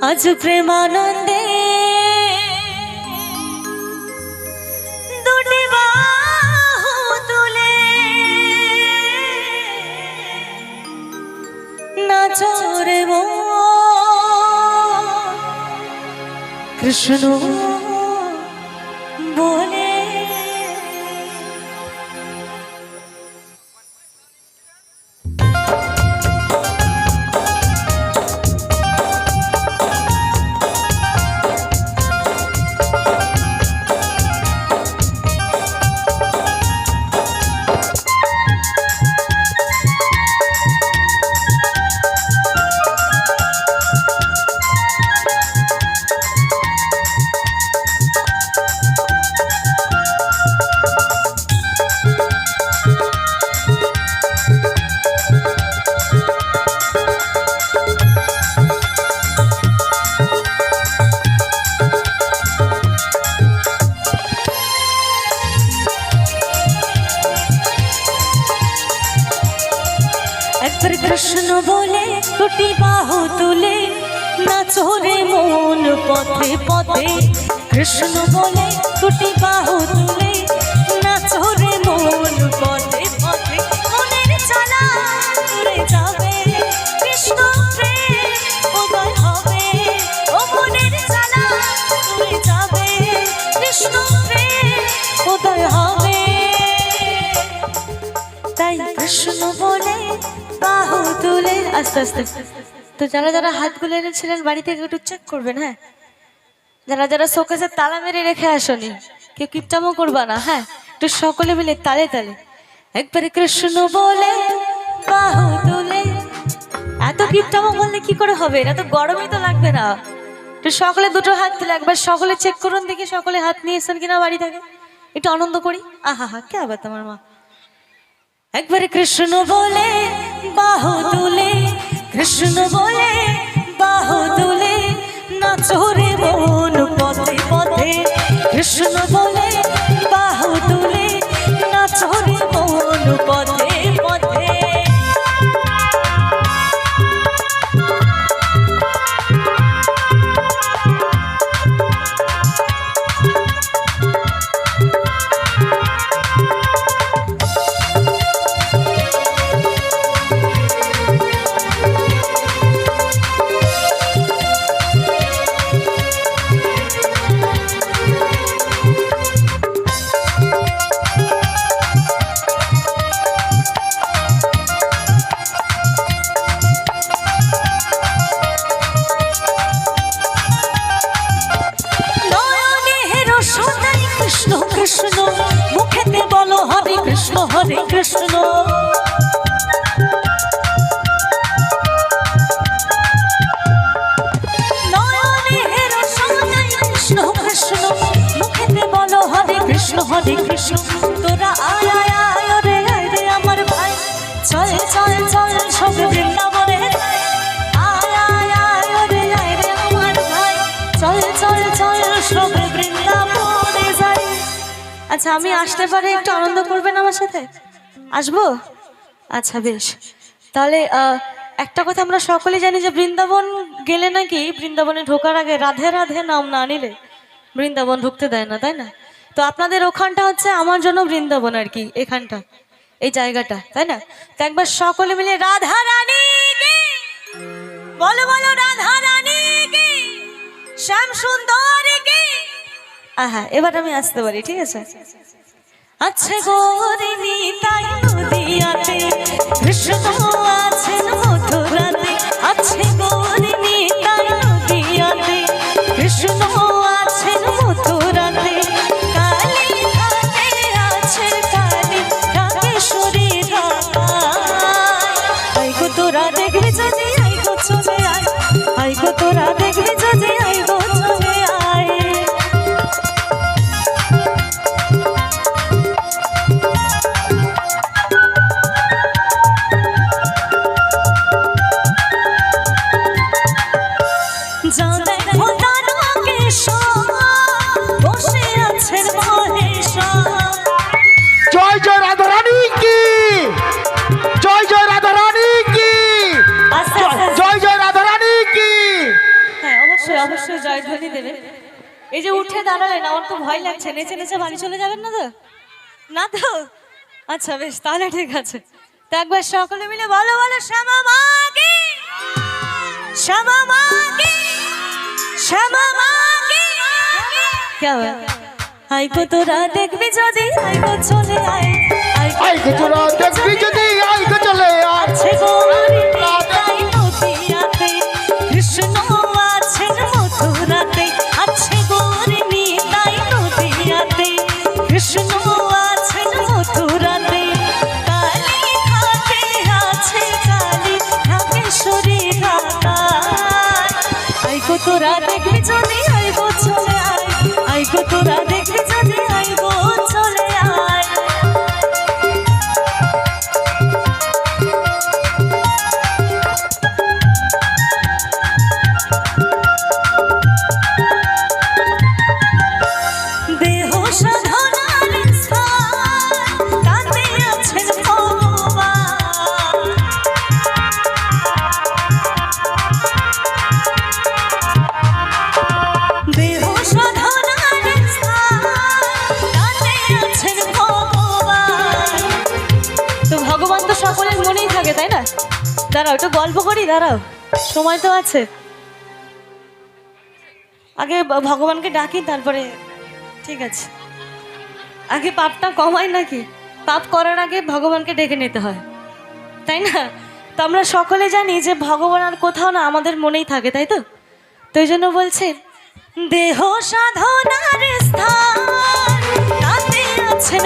আজ প্রেমানন্দে দুটি বাহু তুলে নাচরে কৃষ্ণ কৃষ্ণ বলে, দুটি বাহু তুলে নাচরে মন পথে পথে। কৃষ্ণ বলে, দুটি বাহু তুলে নাচরে মন পথে পথে। মনের চালা যাবে কৃষ্ণ উদয় হবে। ও মনের চালা যাবে কৃষ্ণ আস্তে আস্তে। তো যারা যারা হাতগুলো এনেছিলেন, বাড়ি থেকে একটু চেক করবেন হ্যাঁ? যারা যারা শোকেসে তালা মেরে রেখে আসনি, কেউ কিপটামো করবা না হ্যাঁ? একটু সকলে মিলে তালে তালে। একবারে কৃষ্ণ বলে তুলে। এত কিপটামো বললে কি করে হবে? এটা তো গরমই তো লাগবে না। একটু সকলে দুটো হাত তুলে একবার সকলে চেক করুন, দেখি সকলে হাত নিয়েছেন কিনা বাড়ি থেকে। একটু আনন্দ করি। আহা, হা, কে আবার তোমার মা? একবারে কৃষ্ণ বলে, বাহু তুলে। কৃষ্ণ বলে বাহু তুলে নাচরে মন পথে পথে। কৃষ্ণ বলে বাহু তুলে নাচরে মন পথে হরে কৃষ্ণ, তোরা আয় আয় আয় রে আয় রে আমার ভাই। চল চল চল, সব বৃন্দাবনে। আয় আয় আয় রে আয় রে আমার ভাই। চল চল চল, সব বৃন্দাবনে যাই। আচ্ছা আমি আসতে পারি, একটু আনন্দ করবেন আমার সাথে? আসব? আচ্ছা বেশ। তাহলে একটা কথা আমরা সকলে জানি যে বৃন্দাবন গেলে নাকি বৃন্দাবনে ঢোকার আগে রাধে রাধে নাম না নিলে বৃন্দাবন ঢুকতে দেয় না, তাই না? তো আপনাদের ওখানটা হচ্ছে আমার জন্য বৃন্দাবন আর কি, এখানটা, এই জায়গাটা, তাই না? তো একবার সকলে মিলে রাধা রানী বলো বলো রাধা রানী শ্যাম সুন্দর আহা, এবার আমি আসতে পারি, ঠিক আছে? আচ্ছা গৌরিনী তাই নদিয়াতে, কৃষ্ণ অবশ্যই অবশ্যই জয়ধ্বনি দেবে। এই যে উঠে দাঁড়ালেন আমার তো ভয় লাগছে। নেচে নেচে বাড়ি চলে যাবেন না তো? না তো? আচ্ছা বেশ তাহলে ঠিক আছে। তো একবার সকলে মিলে বলো বলো শ্যামা মা কি? শ্যামা মা কি? শ্যামা মা কি? কেমন আইকো তোরা দেখবি যদি আইকো চলে আই আইকো তোরা দেখবি যদি আইকো চলে আছে গো। তাই না? দাঁড়াও, একটু গল্প করি, দাঁড়াও। সময় তো আছে। আগে ভগবানকে ডাকি, তারপরে ঠিক আছে। আগে পাপটা কমাই নাকি? পাপ করার আগে ভগবানকে ডেকে নিতে হয়। তাই না? তো আমরা সকলে জানি যে ভগবান আর কোথাও না আমাদের মনেই থাকে, তাই তো? তো এই জন্য বলছেন দেহ সাধনার স্থান, তাতে আছেন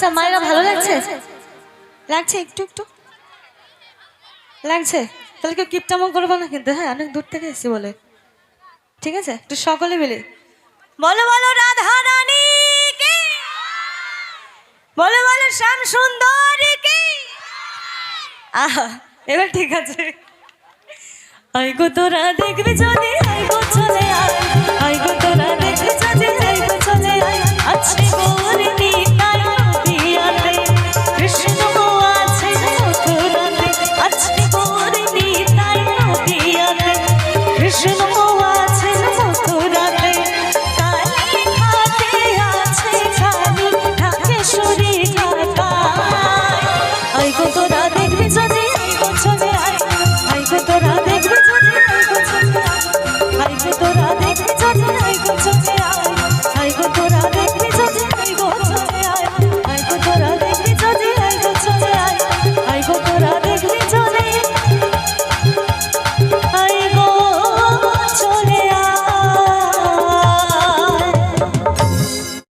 আচ্ছা মায়েরা ভালো লাগছে? লাগছে। একটু একটু? লাগছে? তাহলে কেউ কিপটামো করব না কিন্তু হ্যাঁ অনেক দূর থেকে এসেছি বলে। ঠিক আছে? একটু সকলে মিলে। বলো বলো রাধা রানী কে? বলো বলো শ্যাম সুন্দরী কে? আহা এবার ঠিক আছে। তোরা দেখবি যদি আয় আইগো তোরা দেখবি যদি আইগো চলে আয়।